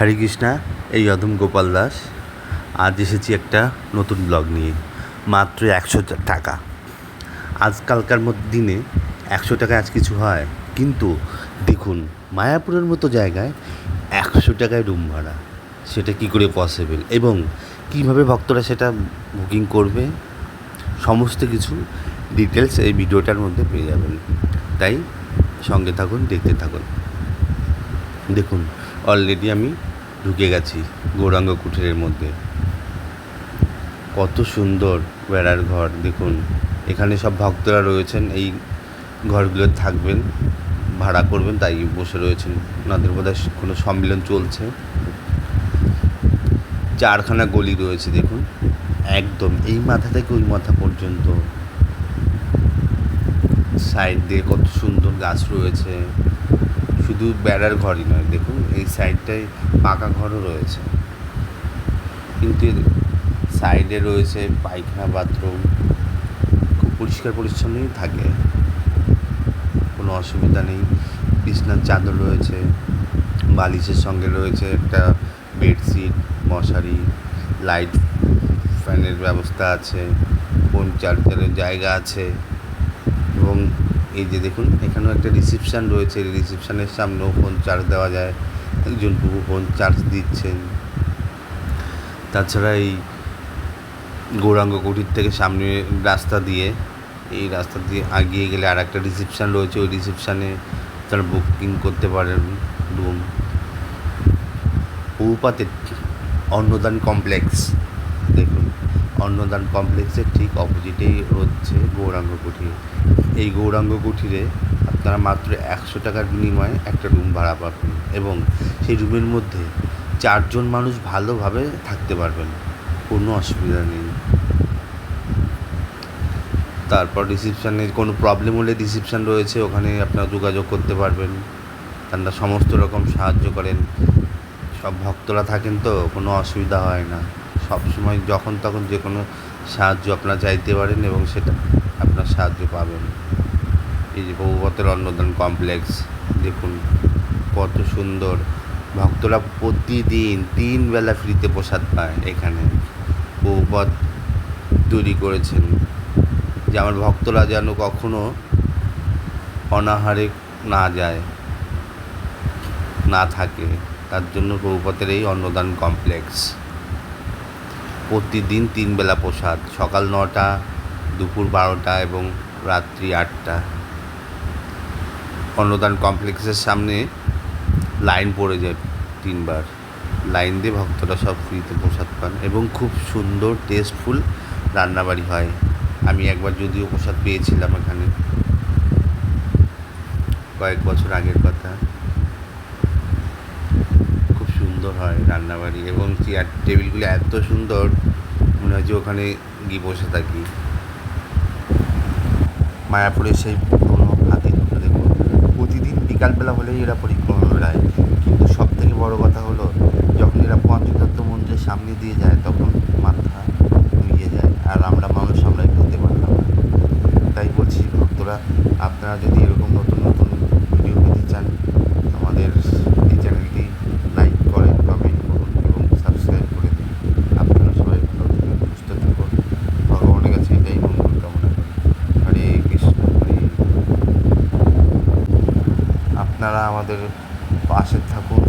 হরে কৃষ্ণা এই অধম গোপাল দাস। আজ এসেছি একটা নতুন ব্লগ নিয়ে। মাত্র একশো টাকা। আজকালকার মধ্যে দিনে একশো টাকা আজ কিছু হয়। কিন্তু দেখুন, মায়াপুরের মতো জায়গায় একশো টাকায় রুম ভাড়া। সেটা কী করে পসিবল এবং কীভাবে ভক্তরা সেটা বুকিং করবে? সমস্ত কিছু ডিটেলস এই ভিডিওটার মধ্যে পেয়ে যাবেন। তাই সঙ্গে থাকুন, দেখতে থাকুন। দেখুন অলরেডি আমি ঢুকে গেছি গৌরাঙ্গ কুঠিরের মধ্যে। কত সুন্দর বেড়ার ঘর, দেখুন। এখানে সব ভক্তরা রয়েছেন, এই ঘরগুলো থাকবেন, ভাড়া করবেন, তাই বসে রয়েছেন। ওনাদের বোধহয় কোনো সম্মেলন চলছে। চারখানা গলি রয়েছে, দেখুন। একদম এই মাথা থেকে ওই মাথা পর্যন্ত। সাইড দিয়ে কত সুন্দর গাছ রয়েছে। শুধু বেড়ার ঘরই নয়, দেখুন, এই সাইডটায় পাকা ঘরও রয়েছে। কিন্তু সাইডে রয়েছে পায়খানা, বাথরুম, খুব পরিষ্কার পরিচ্ছন্নই থাকে। কোনো অসুবিধা নেই। বিছনার চাদর রয়েছে, বালিশের সঙ্গে রয়েছে একটা বেডশিট, মশারি, লাইট ফ্যানের ব্যবস্থা আছে, ফোন চার্জারের জায়গা আছে এবং এই যে দেখুন, এখানেও একটা রিসিপশান রয়েছে। রিসিপশানের সামনেও ফোন চার্জ দেওয়া যায়। একজন প্রভু ফোন চার্জ দিচ্ছেন। তাছাড়া এই গৌরাঙ্গ কুটির থেকে সামনে রাস্তা দিয়ে, এই রাস্তা দিয়ে আগিয়ে গেলে আর একটা রিসিপশান রয়েছে। ওই রিসিপশানে তারা বুকিং করতে পারেন রুম পৌপাতে অন্নদান কমপ্লেক্স দেখুন। অন্নদান কমপ্লেক্সের ঠিক অপোজিটেই হচ্ছে গৌরাঙ্গ কুঠির। এই গৌরাঙ্গ কুঠিরে আপনারা মাত্র একশো টাকার বিনিময়ে একটা রুম ভাড়া পাবেন এবং সেই রুমের মধ্যে চারজন মানুষ ভালোভাবে থাকতে পারবেন, কোনো অসুবিধা নেই। তারপর রিসিপশানে কোনো প্রবলেম হলে রিসিপশান রয়েছে, ওখানে আপনারা যোগাযোগ করতে পারবেন। তারা সমস্ত রকম সাহায্য করেন। সব ভক্তরা থাকেন তো, কোনো অসুবিধা হয় না। সব সময় যখন তখন যে কোনো সাহায্য আপনারা চাইতে পারেন এবং সেটা আপনার সাহায্য পাবেন। এই যে বহুপতের অন্নদান কমপ্লেক্স দেখুন কত সুন্দর। ভক্তরা প্রতিদিন তিন বেলা ফ্রিতে প্রসাদ পায় এখানে। বহুপদ তৈরি করেছেন। যে আমার ভক্তরা যেন কখনো অনাহারে না যায়, না থাকে। তার জন্য বহুপতের এই অন্নদান কমপ্লেক্স প্রতিদিন তিন বেলা প্রসাদ, সকাল নটা, দুপুর বারোটা এবং রাত্রি আটটা। অন্নদান কমপ্লেক্সের সামনে লাইন পড়ে যায় তিনবার। লাইন দিয়ে ভক্তরা সব ফ্রিতে প্রসাদ পান এবং খুব সুন্দর, টেস্টফুল রান্নাবাড়ি হয়। আমি একবার যদিও প্রসাদ পেয়েছিলাম এখানে। কয়েক বছর আগের কথা। সুন্দর হয় রান্নাবাড়ি এবং চেয়ার টেবিলগুলো এত সুন্দর, মনে হয় যে ওখানে গিয়ে বসে থাকি। মায়াপুরের সেই পুরোনো হাতির দেখুন প্রতিদিন বিকালবেলা হলেই এরা পরিক্রমা বেড়ায়। কিন্তু সব থেকে বড় কথা হলো, যখন এরা পঞ্চতত্ত্ব মন্দিরের সামনে দিয়ে যায়, তখন মাথা নুয়ে যায়, আর আমরা মানুষ আমরা ঢুকতে পারলাম তাই বলছি ভক্তরা, আপনারা যদি এরকম নতুন নতুন ভিডিও পেতে চান, আমাদের আমাদের পাশে থাকুন